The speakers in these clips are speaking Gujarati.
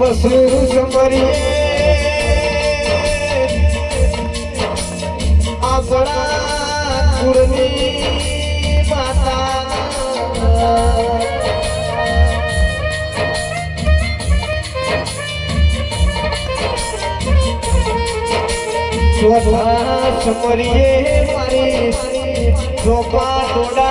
পশু সুন্দরী আসড়া কুড়নি মাতা সোভা সমরিয়ে মারি সোভা তোড়া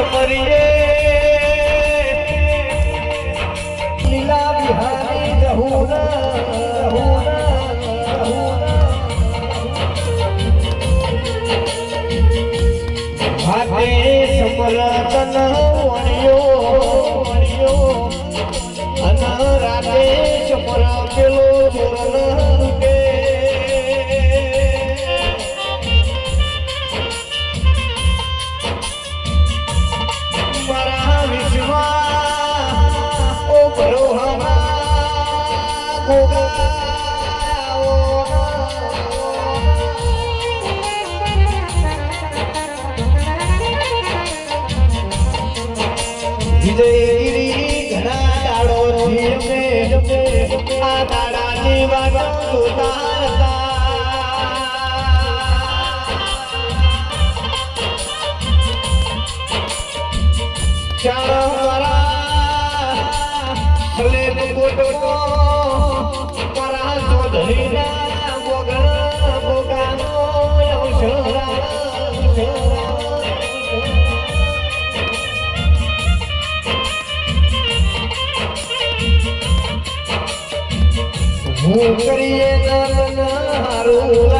સમરીએ લીલા બિહારી જહુના. હાથે સમરતન વિજયગીરી ઘણા દાડોથી અમે આ દાડાની વાતો જોતા હતા. હું કરીએ હારું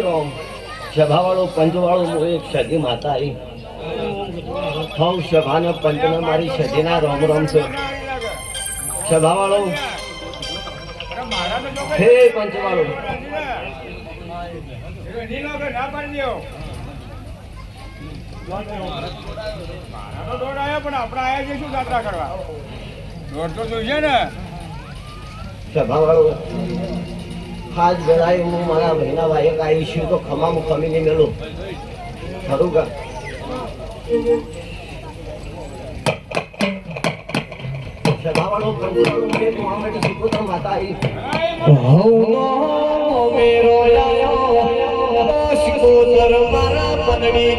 રોમ. સભાવાળો પંચવાળો હું એક સદી માતા આવી. હું સભાના પંચના મારી સદીના રોમ રોમ છે. સભાવાળો. હે પંચવાળો. સભાવાળો. હાથ ગણાય હું મારા મહિના વાયક આવી છું તો ખમામાં ખમીને મેળું. ખરું કા? સભાવાળો મેં મોહામેડ શીખો માતા આવી. પનડી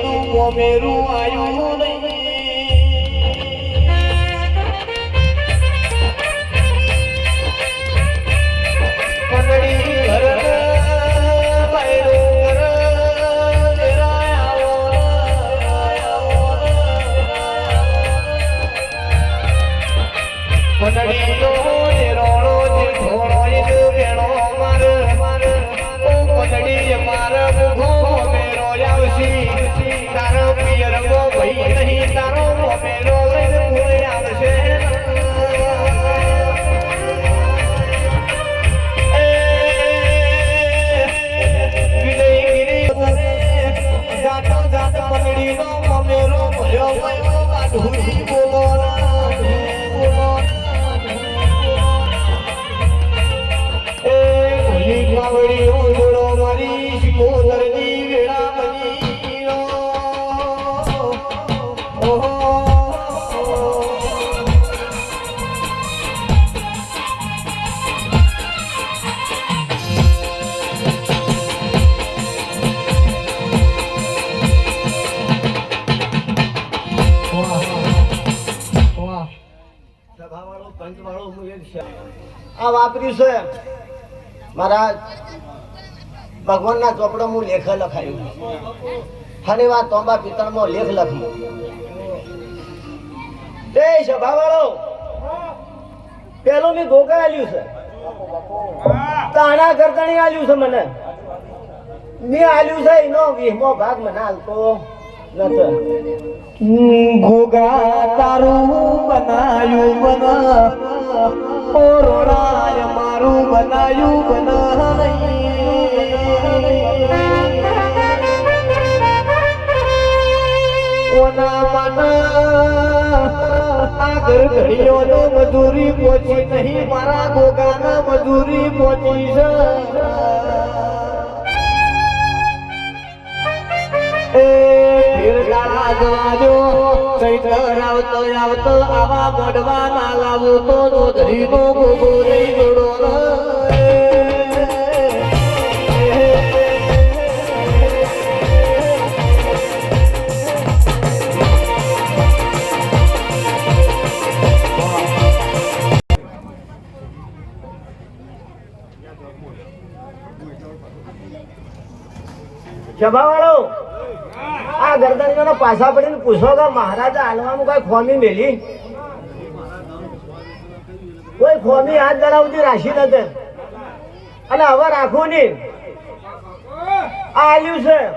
આ વાપર્યું છે. મારા ભગવાનના ચોપડામાં હું લેખ લખાયું. અને વાત તોંબા પિત્તળમાં લેખ લખ્યું એ સભાવાળો, પેલું મેં ગોગા આલ્યું છે. તાણા કરતાણી આલ્યું છે મને. મેં આલ્યું છે, એનો વીમો ભાગ મને હાલતો નથી. ગોગા તારું બનાયું બના. ઓરોડાય મારું બનાયું બનાય મજૂરી પહોંચી નહીં મારા ગોગાના મજૂરી પહોંચી છે. ચૈતર આવતો આવતો આવા મોઢવા ના લાવું તો નોંધરીનો ગોગો રહી જોડો સભાવાળો આ ગરદનીઓનો પાછા પડીને પૂછો કે મહારાજા હાલવાનું કઈ ખોમી મેલી? કોઈ ખોમી હાથ ધરાવતી રાશી નથી. અને હવે રાખવું નહીં. આ આલ્યું છે.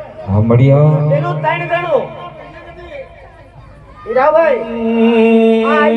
પેલું ત્રણ ગણું. હીરાભાઈ આ